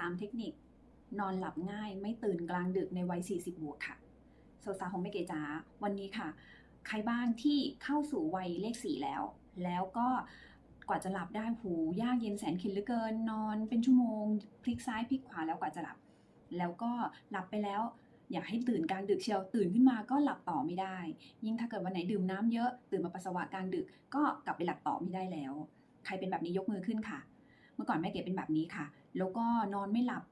3 เทคนิคนอนหลับง่ายไม่ตื่นกลางดึกในวัย 40 บวกค่ะสาวๆของแม่เกจ๋าวันนี้ค่ะ ใครบ้างที่เข้าสู่วัยเลข 4 แล้ว แล้วก็กว่าจะหลับได้หูยากเย็นแสนเข็ญเหลือเกิน นอนเป็นชั่วโมง พลิกซ้ายพลิกขวาแล้วกว่าจะหลับ แล้วก็หลับไปแล้ว อยากให้ตื่นกลางดึกเชียวตื่นขึ้นมาก็หลับต่อไม่ได้ ยิ่งถ้าเกิดวันไหนดื่มน้ำเยอะ ตื่นมาปัสสาวะกลางดึกก็กลับไปหลับต่อไม่ได้แล้ว ใครเป็นแบบนี้ยกมือขึ้นค่ะ มื่อก่อนแม่เก๋เป็นแบบนี้ค่ะ แล้วก็นอนไม่หลับ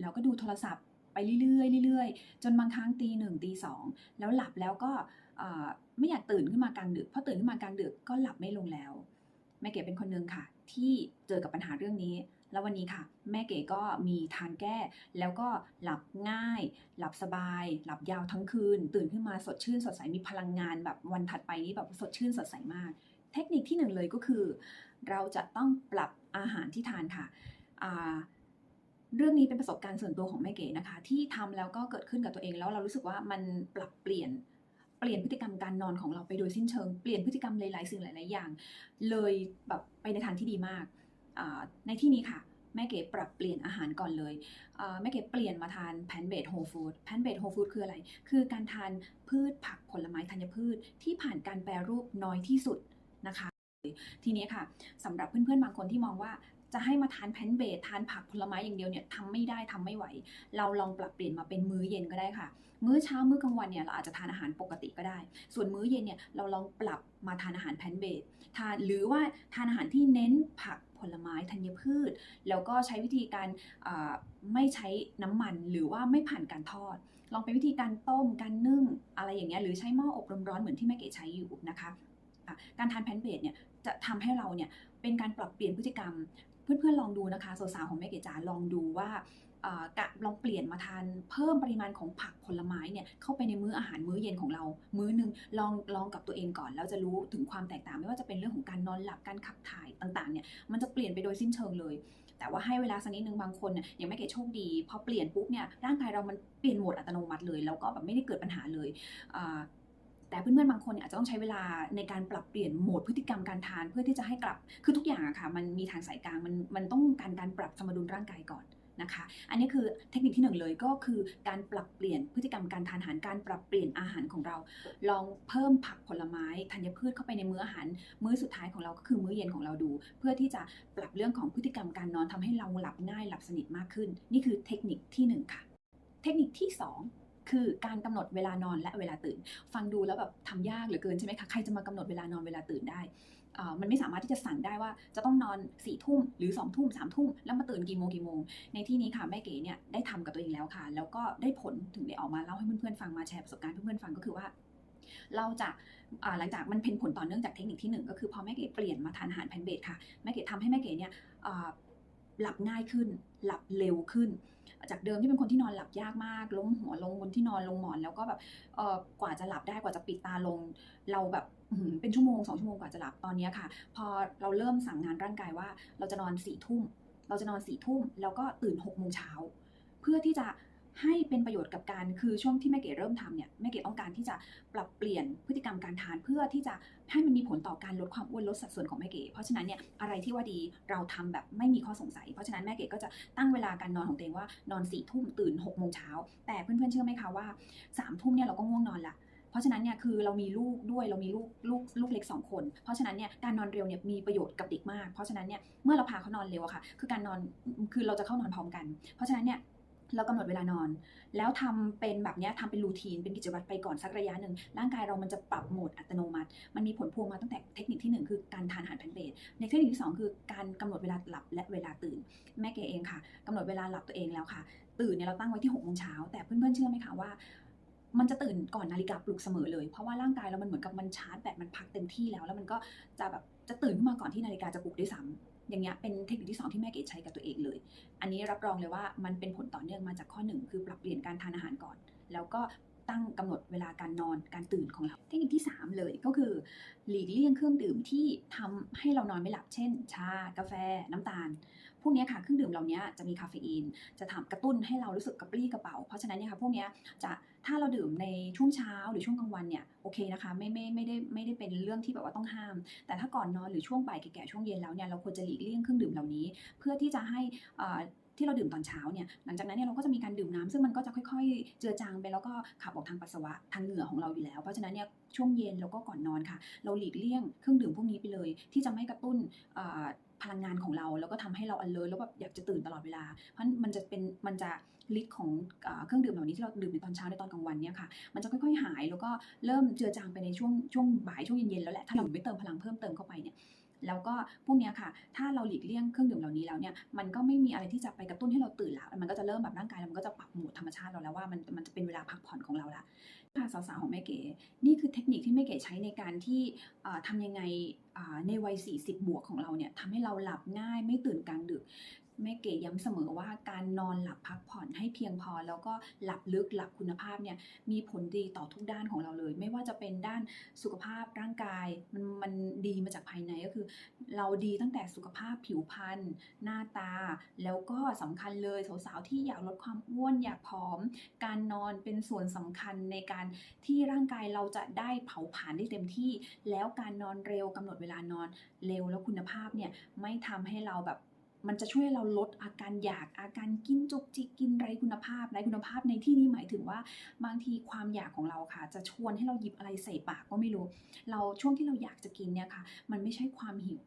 แล้วก็ดูโทรศัพท์ไปเรื่อยๆเรื่อยๆ จนบางครั้งตีหนึ่งตีสองแล้วหลับแล้วก็ไม่อยากตื่นขึ้นมากลางดึกพอตื่นขึ้นมากลางดึกก็หลับไม่ลงแล้ว แม่เก๋เป็นคนหนึ่งค่ะ ที่เจอกับปัญหาเรื่องนี้ แล้ววันนี้ค่ะ แม่เก๋ก็มีทางแก้ แล้วก็หลับง่าย หลับสบาย หลับยาวทั้งคืน ตื่นขึ้นมาสดชื่นสดใสมีพลังงานแบบวันถัดไปนี้แบบสดชื่นสดใสมาก เทคนิคที่หนึ่งเลยก็คือ เราจะต้องปรับ อาหารที่ทานค่ะเรื่องนี้เป็นประสบการณ์ส่วนตัวของแม่เก๋นะคะ ที่ทำแล้วก็เกิดขึ้นกับตัวเองแล้วเรารู้สึกว่ามันปรับเปลี่ยนเปลี่ยนพฤติกรรมการนอนของเราไปโดยสิ้นเชิง เปลี่ยนพฤติกรรมหลาย ๆ สิ่งหลาย ๆ อย่าง เลยแบบไปในทางที่ดีมาก ในที่นี้ค่ะ แม่เก๋ปรับเปลี่ยนอาหารก่อนเลย แม่เก๋เปลี่ยนมาทานแพนเบดโฮฟู้ดแพนเบดโฮฟู้ดคืออะไร คือการทานพืชผักผลไม้ธัญพืชที่ผ่านการแปรรูปน้อยที่สุดนะคะ ทีนี้ค่ะสำหรับเพื่อนๆบางคนที่มองว่าจะให้มาทานแพนเบดทานผักผลไม้อย่างเดียวเนี่ยทำไม่ได้ทำไม่ไหว เราลองปรับเปลี่ยนมาเป็นมื้อเย็นก็ได้ค่ะ มื้อเช้ามื้อกลางวันเนี่ยเราอาจจะทานอาหารปกติก็ได้ ส่วนมื้อเย็นเนี่ยเราลองปรับมาทานอาหารแพนเบดทานหรือว่าทานอาหารที่เน้นผักผลไม้ธัญพืช แล้วก็ใช้วิธีการไม่ใช้น้ำมันหรือว่าไม่ผ่านการทอด ลองเป็นวิธีการต้มการนึ่งอะไรอย่างเงี้ยหรือใช้หม้ออบลมร้อนเหมือนที่แม่เก๋ใช้อยู่นะคะอะการทานแพนเบดเนี่ย จะทำให้เราเนี่ยเป็นการปรับเปลี่ยนพฤติกรรม เพื่อนๆลองดูนะคะสาวๆของแม่เก๋จ๋าลองดูว่าอ่อกะลองเปลี่ยนมาทานเพิ่มปริมาณของผักผลไม้เนี่ยเข้าไปในมื้ออาหารมื้อเย็นของเรา มื้อนึงลองลองกับตัวเองก่อนแล้วจะรู้ถึงความแตกต่างไม่ว่าจะเป็นเรื่องของการนอนหลับการขับถ่ายต่างๆเนี่ยมันจะเปลี่ยนไปโดยสิ้นเชิงเลย แต่ว่าให้เวลาสักนิดนึงบางคนเนี่ยย่างแม่เก๋โชคดี พอเปลี่ยนปุ๊บเนี่ยร่างกายเรามันเปลี่ยนโหมดอัตโนมัติเลย แล้วก็แบบไม่ได้เกิดปัญหาเลยอ่า แต่เพื่อนๆบางคนเนี่ยอาจจะต้องใช้เวลาในการปรับเปลี่ยนโหมดพฤติกรรมการทานเพื่อที่จะให้กลับ คือทุกอย่างอะค่ะมันมีทางสายกลางมันมันต้องการการปรับสมดุลร่างกายก่อนนะคะ อันนี้คือเทคนิคที่หนึ่งเลยก็คือการปรับเปลี่ยนพฤติกรรมการทานอาหารการปรับเปลี่ยนอาหารของเรา ลองเพิ่มผักผลไม้ธัญพืชเข้าไปในมื้ออาหาร มื้อสุดท้ายของเราก็คือมื้อเย็นของเราดู เพื่อที่จะปรับเรื่องของพฤติกรรมการนอนทำให้เราหลับง่ายหลับสนิทมากขึ้น นี่คือเทคนิคที่หนึ่งค่ะ เทคนิคที่สอง คือการกำหนดเวลานอนและเวลาตื่น ฟังดูแล้วแบบทำยากเหลือเกินใช่ไหมคะใครจะมากำหนดเวลานอนเวลาตื่นได้อ่ามันไม่สามารถที่จะสั่งได้ว่าจะต้องนอน4ี่ทุ่มหรือ2องทุ่มสามทุ่มแล้วมาตื่นกี่โมงกี่โมง ในที่นี้ค่ะแม่เก๋เนี่ยได้ทำกับตัวเองแล้วค่ะ แล้วก็ได้ผลถึงได้ออกมาเล่าให้เพื่อนๆฟังมาแชร์ประสบการณ์เพื่อนๆฟังก็คือว่า เราจะอ่าหลังจากมันเป็นผลต่อเนื่องจากเทคนิคที่หนึ่งก็คือพอแม่เก๋เปลี่ยนมาทานอาหารแพนเบดค่ะแม่เก๋ทำให้แม่เก๋เนี่ยหลับง่ายขึ้น หลับเร็วขึ้น จากเดิมที่เป็นคนที่นอนหลับยากมาก ล้มหัวลงบนที่นอนลงหมอน แล้วก็แบบเออกว่าจะหลับได้กว่าจะปิดตาลง เราแบบเป็นชั่วโมงสองชั่วโมงกว่าจะหลับตอนนี้ค่ะ พอเราเริ่มสั่งงานร่างกายว่า เราจะนอนสี่ทุ่มเราจะนอนสี่ทุ่มแล้วก็ตื่นหกโมงเช้าเพื่อที่จะ ให้เป็นประโยชน์กับการคือช่วงที่แม่เก๋เริ่มทำเนี่ยแม่เก๋ต้องการที่จะปรับเปลี่ยนพฤติกรรมการทานเพื่อที่จะให้มันมีผลต่อการลดความอ้วนลดสัดส่วนของแม่เก๋เพราะฉะนั้นเนี่ยอะไรที่ว่าดีเราทำแบบไม่มีข้อสงสัย เพราะฉะนั้นแม่เก๋ก็จะตั้งเวลาการนอนของตัวเองว่านอนสี่ทุ่มตื่นหกโมงเช้าแต่เพื่อนๆเชื่อไหมคะว่าสามทุ่มเนี่ยเราก็ง่วงนอนละเพราะฉะนั้นเนี่ยคือเรามีลูกด้วยเรามีลูกลูกลูกเล็ก 2 คน เพราะฉะนั้นเนี่ยการนอนเร็วเนี่ยมีประโยชน์กับเด็กมาก เพราะฉะนั้นเนี่ยเมื่อเราพาเขานอนเร็วอะค่ะ คือการนอนคือเราจะเข้านอนพร้อมกัน เพราะฉะนั้นเนี่ย เรากำหนดเวลานอน แล้วทำเป็นแบบนี้ทำเป็นรูทีนเป็นกิจวัตรไปก่อนสักระยะหนึ่งร่างกายเรามันจะปรับโหมดอัตโนมัติ มันมีผลพวงมาตั้งแต่เทคนิคที่หนึ่งคือการทานอาหารแพนเบดในเทคนิคที่สองคือการกำหนดเวลาหลับและเวลาตื่น แม่เก๋เองค่ะกำหนดเวลาหลับตัวเองแล้วค่ะ ตื่นเนี่ยเราตั้งไว้ที่หกโมงเช้าแต่เพื่อนๆเชื่อไหมคะว่ามันจะตื่นก่อนนาฬิกาปลุกเสมอเลย เพราะว่าร่างกายเรามันเหมือนกับมันชาร์จแบตมันพักเต็มที่แล้ว แล้วมันก็จะแบบจะตื่นขึ้นมาก่อนที่นาฬิกาจะปลุกด้วยซ้ำ อย่างเงี้ยเป็นเทคนิคที่สองที่แม่เกดใช้กับตัวเองเลย อันนี้รับรองเลยว่ามันเป็นผลต่อเนื่องมาจากข้อหนึ่งคือปรับเปลี่ยนการทานอาหารก่อน แล้วก็ตั้งกำหนดเวลาการนอนการตื่นของเรา เทคนิคที่ 3 เลยก็คือ หลีกเลี่ยงเครื่องดื่มที่ทำให้เรานอนไม่หลับเช่น ชา กาแฟ น้ำตาล พวกนี้ค่ะเครื่องดื่มเหล่านี้จะมีคาเฟอีน จะทำกระตุ้นให้เรารู้สึกกระปรี้กระเป๋า เพราะฉะนั้นเนี่ยค่ะพวกนี้จะถ้าเราดื่มในช่วงเช้าหรือช่วงกลางวันเนี่ยโอเคนะคะไม่ไม่ไม่ได้ไม่ได้เป็นเรื่องที่แบบว่าต้องห้าม แต่ถ้าก่อนนอนหรือช่วงบ่ายแก่ๆช่วงเย็นแล้วเนี่ยเราควรจะหลีกเลี่ยงเครื่องดื่มเหล่านี้ เพื่อที่จะให้อ่า ที่เราดื่มตอนเช้าเนี่ยหลังจากนั้นเนี่ยเราก็จะมีการดื่มน้ำซึ่งมันก็จะค่อย ๆ เจือจางไปแล้วก็ขับออกทางปัสสาวะทางเหงื่อของเราอยู่แล้ว เพราะฉะนั้นเนี่ยช่วงเย็นแล้วก็ก่อนนอนค่ะ เราหลีกเลี่ยงเครื่องดื่มพวกนี้ไปเลย ที่จะไม่กระตุ้นพลังงานของเราแล้วก็ทำให้เรา alert แล้วแบบอยากจะตื่นตลอดเวลา เพราะมันจะเป็นมันจะฤทธิ์ของอเครื่องดื่มเหล่านี้ที่เราดื่มในตอนเช้าในตอนกลางวันเนี่ยค่ะ มันจะค่อยๆหายแล้วก็เริ่มเจือจางไปในช่วงช่วงบ่ายช่วงเย็นๆแล้วแหละถ้าเราไม่เติมพลังเพิ่มเติมเข้าไปเนี่ย แล้วก็พวกนี้ค่ะ ถ้าเราหลีกเลี่ยงเครื่องดื่มเหล่านี้แล้วเนี่ยมันก็ไม่มีอะไรที่จะไปกระตุ้นให้เราตื่นแล้วมันก็จะเริ่มแบบร่างกายมันก็จะปรับโหมดธรรมชาติเราแล้วว่ามันมันจะเป็นเวลาพักผ่อนของเราละค่ะสาวๆของแม่เก๋นี่คือเทคนิคที่แม่เก๋ใช้ในการที่เอ่อทำยังไงในวัย 40 บวกของเราเนี่ยทำให้เราหลับง่ายไม่ตื่นกลางดึก แม่เก๋ย้ำเสมอว่าการนอนหลับพักผ่อนให้เพียงพอ แล้วก็หลับลึกหลับคุณภาพเนี่ยมีผลดีต่อทุกด้านของเราเลย ไม่ว่าจะเป็นด้านสุขภาพร่างกายมันมันดีมาจากภายในก็คือ เราดีตั้งแต่สุขภาพผิวพรรณหน้าตา แล้วก็สำคัญเลยสาวๆที่อยากลดความอ้วนอยากผอม การนอนเป็นส่วนสำคัญในการที่ร่างกายเราจะได้เผาผลาญได้เต็มที่ แล้วการนอนเร็วกำหนดเวลานอนเร็วแล้วคุณภาพเนี่ยไม่ทำให้เราแบบ มันจะช่วยเราลดอาการอยากอาการกินจุกจิกกินไร้คุณภาพไร้คุณภาพในที่นี้หมายถึงว่าบางทีความอยากของเราค่ะ จะชวนให้เราหยิบอะไรใส่ปากก็ไม่รู้ เราช่วงที่เราอยากจะกินเนี่ยค่ะ มันไม่ใช่ความหิว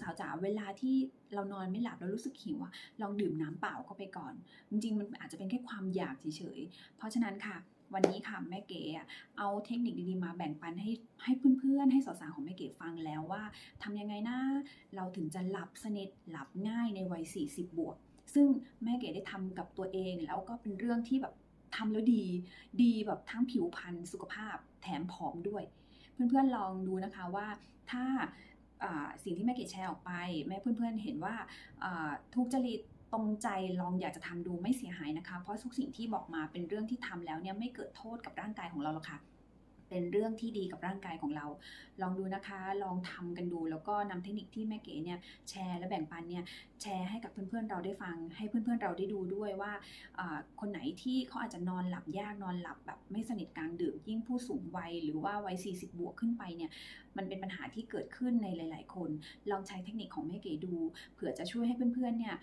สาวๆจ๋าเวลาที่เรานอนไม่หลับแล้วรู้สึกหิวอะลองดื่มน้ำเปล่าเข้าไปก่อน จริงๆมันอาจจะเป็นแค่ความอยากเฉยๆเพราะฉะนั้นค่ะ วันนี้ค่ะแม่เก๋เอาเทคนิคดีๆมาแบ่งปันให้ให้เพื่อนๆ ให้สาวๆของแม่เก๋ฟังแล้วว่าทำยังไงนะเราถึงจะหลับสนิทหลับง่ายในวัย 40 บวก ซึ่งแม่เก๋ได้ทำกับตัวเอง แล้วก็เป็นเรื่องที่แบบทำแล้วดี ดีแบบทั้งผิวพรรณสุขภาพแถมผอมด้วย เพื่อนๆลองดูนะคะว่าถ้าสิ่งที่แม่เก๋แชร์ออกไป แม่เพื่อนๆเห็นว่าอ่าทุกจริต ตรงใจลองอยากจะทำดูไม่เสียหายนะคะ เพราะทุกสิ่งที่บอกมาเป็นเรื่องที่ทำแล้วเนี่ยไม่เกิดโทษกับร่างกายของเราหรอกค่ะ เป็นเรื่องที่ดีกับร่างกายของเรา ลองดูนะคะ ลองทำกันดู แล้วก็นำเทคนิคที่แม่เก๋เนี่ยแชร์และแบ่งปันเนี่ยแชร์ให้กับเพื่อนๆเราได้ฟัง ให้เพื่อนๆเราได้ดูด้วยว่าคนไหนที่เขาอาจจะนอนหลับยากนอนหลับแบบไม่สนิทกลางดึกยิ่งผู้สูงวัยหรือว่าวัย 40 บวกขึ้นไปเนี่ยมันเป็นปัญหาที่เกิดขึ้นในหลาย ๆ คน ลองใช้เทคนิคของแม่เก๋ดู เผื่อจะช่วยให้เพื่อนๆเนี่ย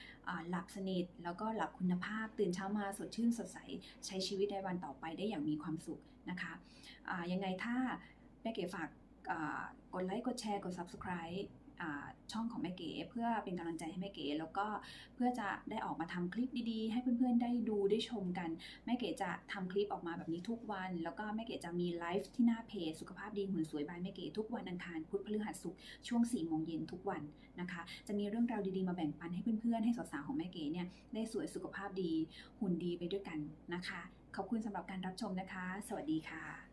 หลับสนิทแล้วก็หลับคุณภาพตื่นเช้ามาสดชื่นสดใส ใช้ชีวิตในวันต่อไปได้อย่างมีความสุข นะคะอ่ายังไงถ้าแม่เก๋ฝากกดไลค์กดแชร์กด subscribe ช่องของแม่เก๋เพื่อเป็นกำลังใจให้แม่เก๋แล้วก็เพื่อจะได้ออกมาทำคลิปดีๆ ให้เพื่อนๆได้ดูได้ชมกัน แม่เก๋จะทำคลิปออกมาแบบนี้ทุกวัน แล้วก็แม่เก๋จะมีไลฟ์ที่หน้าเพจสุขภาพดีหุ่นสวยบายแม่เก๋ทุกวันอังคารพุธพฤหัสศุกร์ช่วง4โมงเย็นทุกวันนะคะ จะมีเรื่องราวดีๆมาแบ่งปันให้เพื่อนๆให้สาวๆของแม่เก๋เนี่ยได้สวยสุขภาพดีหุ่นดีไปด้วยกันนะคะ ขอบคุณสำหรับการรับชมนะคะ สวัสดีค่ะ